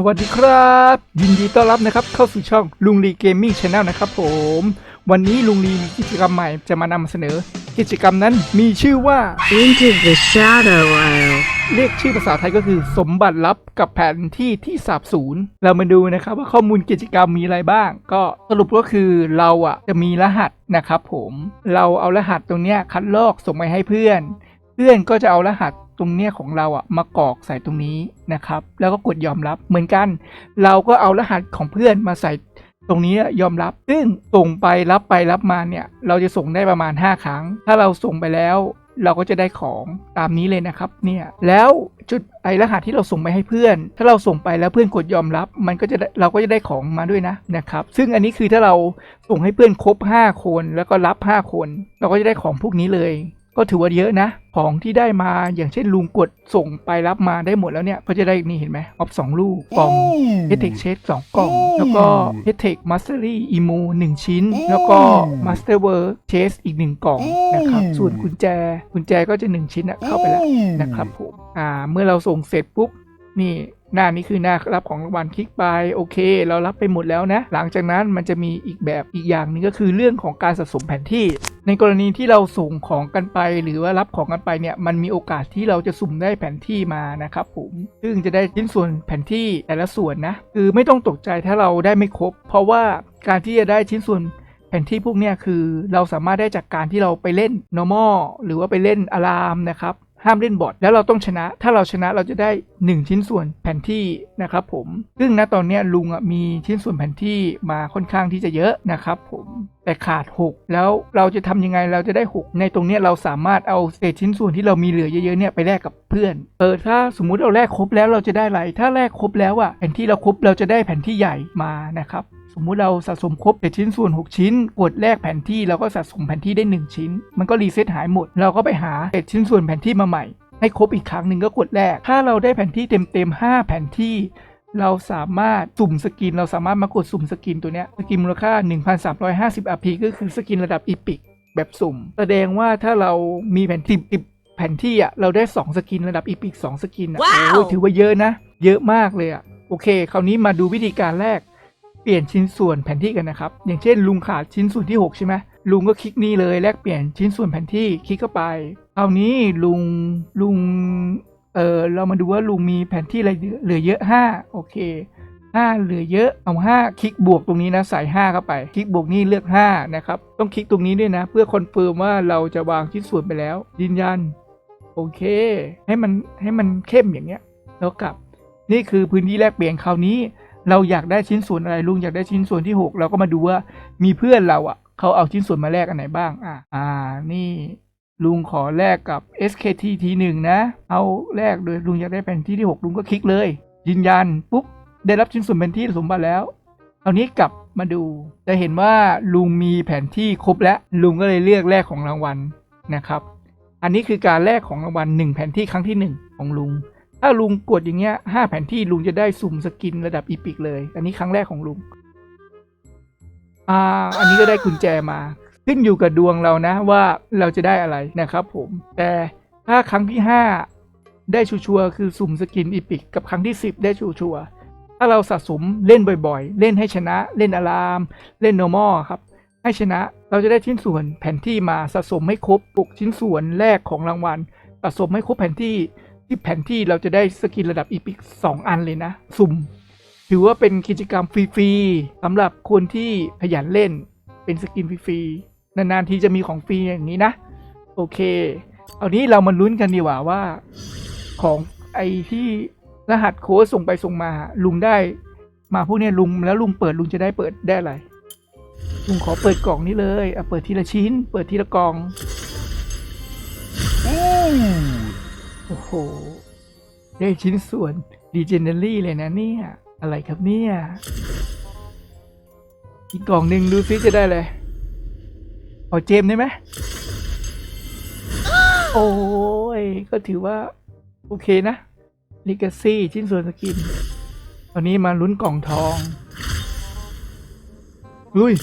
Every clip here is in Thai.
สวัสดีครับ ยินดีต้อนรับนะครับเข้าสู่ช่องลุงลีเกมมิ่งชาแนลนะครับผม วันนี้ลุงลีมีกิจกรรมใหม่จะมานำเสนอ กิจกรรมนั้นมีชื่อว่า Into the Shadow Isle. เรียกชื่อภาษาไทยก็คือสมบัติลับกับแผนที่ที่สาบสูญเรามาดูนะครับว่าข้อมูลกิจกรรมมีอะไรบ้าง ก็สรุปก็คือเราอะจะมีรหัสนะครับผมเราเอารหัสตรงเนี้ยคัดลอกส่งไปให้เพื่อน เพื่อนก็จะเอารหัส ตรงเนี้ยของเราอะมากรอกใส่ตรงนี้นะครับ แล้วก็กดยอมรับเหมือนกัน เราก็เอารหัสของเพื่อนมาใส่ตรงนี้ยอมรับ ซึ่งส่งไปรับไปรับมาเนี่ย เราจะส่งได้ประมาณ 5 ครั้ง ถ้าเราส่งไปแล้วเราก็จะได้ของตามนี้เลยนะครับเนี่ยแล้วจุดไอรหัสที่เราส่งไปให้เพื่อน ถ้าเราส่งไปแล้วเพื่อนกดยอมรับ มันก็จะเราก็จะได้ของมาด้วยนะนะครับ ซึ่งอันนี้คือถ้าเราส่งให้เพื่อนครบ 5 คนแล้วก็รับ 5 คน เราก็จะได้ของพวกนี้เลย ก็ถือว่าเยอะนะ ของที่ได้มาอย่างเช่นลุงกดส่งไปรับมาได้หมดแล้วเนี่ยก็จะได้นี่เห็นไหมออฟสองลูกกล่องเฮเทคเชสสองกล่อง แล้วก็เฮเทคมาสเตอรี่อีมูหนึ่งชิ้น แล้วก็มาสเตอร์เวิร์เชสอีกหนึ่งกล่องนะครับส่วนกุญแจกุญแจก็จะหนึ่งชิ้นอะเข้าไปแล้วนะครับผมอ่าเมื่อเราส่งเสร็จปุ๊บ นี่หน้านี้คือหน้ารับของรางวัลคลิกไปโอเค เรารับไปหมดแล้วนะ หลังจากนั้นมันจะมีอีกแบบอีกอย่างนึงก็คือเรื่องของการสะสมแผนที่ ในกรณีที่เราส่งของกันไป หรือว่ารับของกันไปเนี่ยมันมีโอกาสที่เราจะสุ่มได้แผนที่มานะครับผมซึ่งจะได้ชิ้นส่วนแผนที่แต่ละส่วนนะคือไม่ต้องตกใจถ้าเราได้ไม่ครบ เพราะว่าการที่จะได้ชิ้นส่วนแผนที่พวกเนี้ยคือเราสามารถได้จากการที่เราไปเล่น normal หรือว่าไปเล่น alarm นะครับ ห้ามเล่นบอทแล้วเราต้องชนะ ถ้าเราชนะเราจะได้ 1 ชิ้นส่วนแผนที่นะครับผม ซึ่งณตอนนี้ลุงมีชิ้นส่วนแผนที่มาค่อนข้างที่จะเยอะนะครับผมแต่ขาด 6 แล้วเราจะทำยังไงเราจะได้ 6 ในตรงนี้เราสามารถเอาเศษชิ้นส่วนที่เรามีเหลือเยอะๆเนี่ยไปแลกกับเพื่อนเออถ้าสมมุติเราแลกครบแล้วเราจะได้อะไรถ้าแลกครบแล้วอะแผนที่เราครบเราจะได้แผนที่ใหญ่มานะครับ สมมุติเราสะสมครบแต่ชิ้นส่วน 6 ชิ้น กดแลกแผนที่เราก็สะสมแผนที่ได้ 1 ชิ้น มันก็รีเซ็ตหายหมด เราก็ไปหาเศษชิ้นส่วนแผนที่มาใหม่ ให้ครบอีกครั้งหนึ่งก็กดแลกถ้าเราได้แผนที่เต็มๆ5แผนที่เราสามารถสุ่มสกิน เราสามารถมากดสุ่มสกินตัวเนี้ยสกินมูลค่า 1,350 RP ก็คือสกินระดับอีพิกแบบสุ่ม แสดงว่าถ้าเรามีแผนที่10แผนที่อะเราได้ 2 สกินระดับอีพิก2สกินอะว้าวโอ้ยถือว่าเยอะนะ เยอะมากเลยอะ โอเค คราวนี้มาดูวิธีการแรก เปลี่ยนชิ้นส่วนแผนที่กันนะครับ อย่างเช่น ลุงขาดชิ้นส่วนที่ 6 ใช่ไหมลุงก็คลิกนี่เลยแลกเปลี่ยนชิ้นส่วนแผนที่คลิกเข้าไปคราวนี้ลุงลุงเออเรามาดูว่าลุงมีแผนที่อะไรเหลือเหลือเยอะ 5 โอเค 5 เหลือเยอะเอา 5 คลิกบวกตรงนี้นะใส่5เข้าไป คลิกบวกนี่เลือก 5 นะครับ ต้องคลิกตรงนี้ด้วยนะ เพื่อคอนเฟิร์มว่าเราจะวางชิ้นส่วนไปแล้ว ยืนยัน โอเค ให้มันให้มันเข้มอย่างเงี้ยแล้วกลับ นี่คือพื้นที่แลกเปลี่ยนคราวนี้ เราอยากได้ชิ้นส่วนอะไรลุงอยากได้ชิ้นส่วนที่ 6 เราก็มาดูว่ามีเพื่อนเราอะเขาเอาชิ้นส่วนมาแลกอันไหนบ้าง อะอ่า นี่ลุงขอแลกกับ SKT T1 นะ เอาแลกโดยลุงอยากได้แผ่นที่ที่ 6 ลุงก็คลิกเลย ยืนยันปุ๊บได้รับชิ้นส่วนแผ่นที่สมบัติแล้วครานี้กลับมาดู จะเห็นว่าลุงมีแผนที่ครบแล้วลุงก็เลยเลือกแลกของรางวัลนะครับ อันนี้คือการแลกของรางวัล1แผนที่ครั้งที่ 1 ของลุง ถ้าลุงกดอย่างเงี้ยห้าแผนที่ลุงจะได้สุ่มสกินระดับอีพิกเลย อันนี้ครั้งแรกของลุง อ่า อันนี้ก็ได้กุญแจมา ขึ้นอยู่กับดวงเรานะว่าเราจะได้อะไรนะครับผม แต่ถ้าครั้งที่ห้าได้ชัวร์ๆคือสุ่มสกินอีพิกกับครั้งที่สิบได้ชัวร์ๆถ้าเราสะสมเล่นบ่อยๆ เล่นให้ชนะ เล่นอาราม เล่น normal ครับ ให้ชนะเราจะได้ชิ้นส่วนแผนที่มาสะสมให้ครบปลุกชิ้นส่วนแรกของรางวัลสะสมให้ครบแผนที่ ที่แผนที่เราจะได้สกินระดับอีพิกสองอันเลยนะ สุ่ม ถือว่าเป็นกิจกรรมฟรีๆสำหรับคนที่ขยันเล่นเป็นสกินฟรีๆนานๆทีจะมีของฟรีอย่างนี้นะ โอเค เอานี้เรามาลุ้นกันดีกว่าว่าของไอที่รหัสโค้ดส่งไปส่งมาลุงได้ มาพวกนี้ลุงแล้วลุงเปิดลุงจะได้เปิดได้อะไรลุงขอเปิดกล่องนี้เลย อะเปิดทีละชิ้น เปิดทีละกล่อง โอ้โห ได้ชิ้นส่วนดีเจเนอรี่เลยนะเนี่ย อะไรครับเนี่ย อีกกล่องหนึ่งดูซิจะได้เลยเอาเจมส์ได้ไหม โอ้ย ก็ถือว่า โอเคนะลิกาซี่ชิ้นส่วนสกิน ตอนนี้มาลุ้นกล่องทองอุ้ย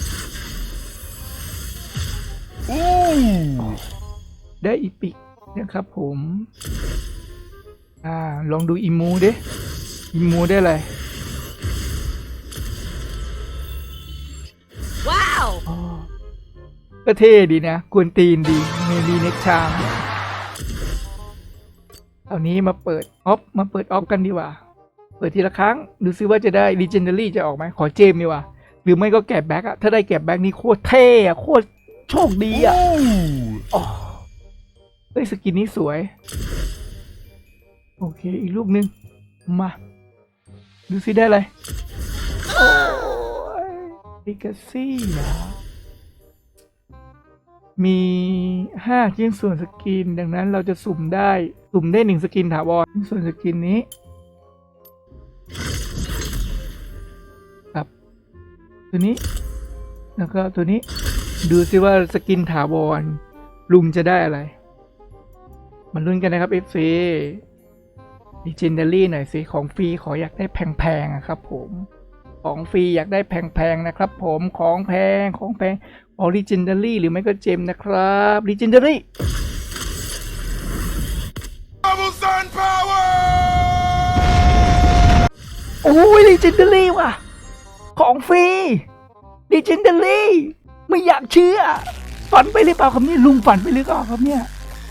ได้อีปิกนะครับผม่า ลองดูอิมูดิอิมูได้เลยว้าวก็เท่ดีนะกวนตีนดีเมลีเน็กชามเอานี้มาเปิดออฟมาเปิดออฟกันดีกว่า เปิดทีละครั้ง ดูซิว่าจะได้ลีเจนเดอรี่จะออกไหมขอเจมดีกว่า หรือไม่ก็แกะแบ็กอะถ้าได้แกะแบ็กนี่โคตรเท่อะโคตรโชคดีอะเฮ้ยสกินนี้สวย โอเค อีกลูกหนึ่งมา ดูซิได้อะไรโอ้ยพิกาซี่เหรอมีห้าชิ้นส่วนสกิน ดังนั้นเราจะสุ่มได้ สุ่มได้หนึ่งสกินถาวรชิ้นส่วนสกินนี้ครับตัวนี้ แล้วก็ตัวนี้ ดูซิว่าสกินถาวรลุงจะได้อะไร มันลุ้นกันนะครับเอฟซี FC Legendary หน่อยสิ ของฟรีขออยากได้แพงๆอะครับผม ของฟรีอยากได้แพงๆนะครับผม ของแพง ของแพงออ Legendary หรือไม่ก็เจมนะครับ Legendary Double Sun Power! โอ้ย Legendary ว่ะ ของฟรี Legendary ไม่อยากเชื่อ ฝันไปหรือเปล่าครับเนี่ยลุงฝันไปหรือเปล่าครับเนี่ย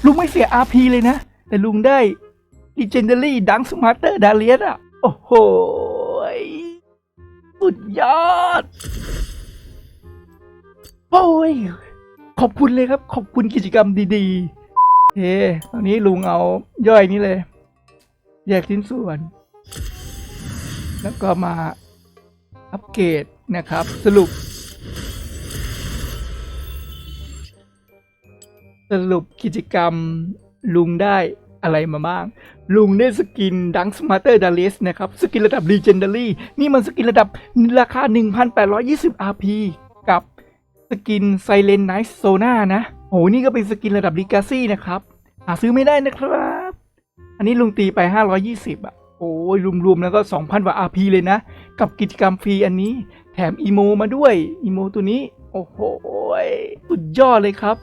ลุงไม่เสีย RP เลยนะ แต่ลุงได้ Legendary ดังสมาร์เตอร์ดาเลียสอะ โอ้โหสุดยอด โอ้ย ขอบคุณเลยครับ ขอบคุณกิจกรรมดีๆเฮ้ตอนนี้ลุงเอาย่อยนี้เลย แยกชิ้นส่วน แล้วก็มาอัปเกรดนะครับ สรุป สรุปกิจกรรมลุงได้ อะไรมาบ้าง ลุงได้สกินดังสมาร์เตอร์ดาเลสนะครับ สกินระดับ Legendary นี่มันสกินระดับราคา 1,820 RP กับสกิน Silent Night Zona นะโอ้นี่ก็เป็นสกินระดับ Legacy นะครับ หาซื้อไม่ได้นะครับ อันนี้ลุงตีไป 520 อะ โอ้ยรวมๆแล้วก็ 2,000กว่า RP เลยนะ กับกิจกรรมฟรีอันนี้ แถมอีโมมาด้วยอีโมตัวนี้ โอ้โหสุดยอดเลยครับ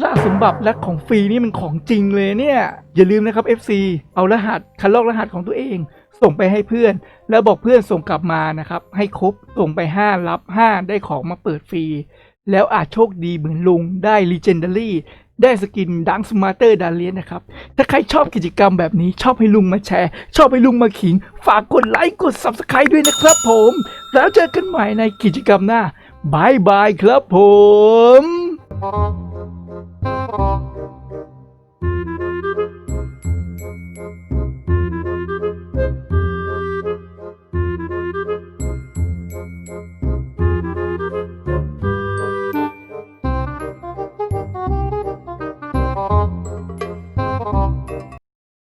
ล่าสมบัติและของฟรีนี่มันของจริงเลยเนี่ย อย่าลืมนะครับ FC เอารหัสคันลอกรหัสของตัวเอง ส่งไปให้เพื่อน แล้วบอกเพื่อนส่งกลับมานะครับ ให้ครบส่งไป 5 รับ 5 ได้ของมาเปิดฟรี แล้วอาจโชคดีเหมือนลุงได้ Legendary ได้สกินดังสมาร์เตอร์ดาเลียนนะครับ ถ้าใครชอบกิจกรรมแบบนี้ชอบให้ลุงมาแชร์ ชอบให้ลุงมาขิง ฝากกดไลค์กด Subscribe ด้วยนะครับผม แล้วเจอกันใหม่ในกิจกรรมหน้าบายบายครับผม Oh.